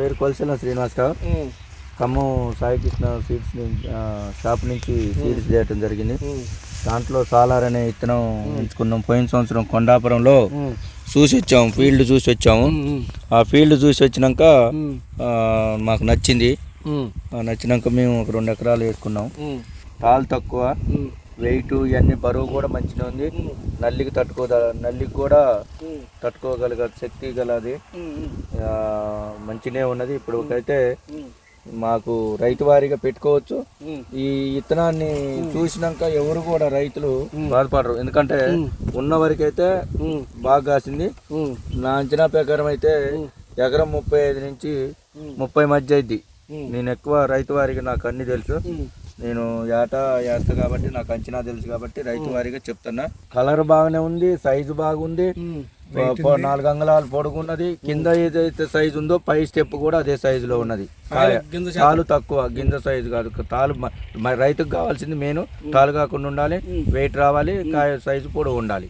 పేరు Kolasala Srinivas Rao Khammam Saikrishna seeds shop నుంచి seeds చేయటం జరిగింది. దాంట్లో సాలార్ అనే విత్తనం ఎంచుకున్నాం. పోయిన సంవత్సరం కొండాపురంలో చూసి వచ్చాము ఫీల్డ్ చూసి వచ్చాము. ఆ ఫీల్డ్ చూసి వచ్చినాక మాకు నచ్చింది. ఆ, నచ్చినాక మేము ఒక రెండు ఎకరాలు వేసుకున్నాం. తాళ్ళు తక్కువ వెయిట్ ఇవన్నీ బరువు కూడా మంచిగా ఉంది. నల్లికి తట్టుకో నల్లికి కూడా తట్టుకోగలిగే శక్తి గలది. మంచినే ఉన్నది. ఇప్పుడు అయితే మాకు రైతు వారీగా పెట్టుకోవచ్చు. ఈ విత్తనాన్ని చూసినాక ఎవరు కూడా రైతులు బాధపడరు. ఎందుకంటే ఉన్న వరకైతే బాగా కాసింది. నా అంచనా ప్రకారం అయితే ఎకరం ముప్పై ఐదు నుంచి ముప్పై మధ్య అయింది నేను ఎక్కువ రైతు వారికి నాకు అన్ని తెలుసు. నేను ఏటా వేస్తా కాబట్టి నాకు అంచనా తెలుసు కాబట్టి రైతు వారిగా చెప్తున్నా. కలర్ బాగానే ఉంది సైజు బాగుంది. నాలుగు అంగళాలు పొడుగున్నది. కింద ఏదైతే సైజు ఉందో పై స్టెప్ కూడా అదే సైజు లో ఉన్నది తాలు తక్కువ గింజ సైజు కాదు. తాలు రైతుకు కావాల్సింది మెయిన్ తాలు కాకుండా ఉండాలి. వెయిట్ రావాలి. కాయ సైజు పొడవు ఉండాలి.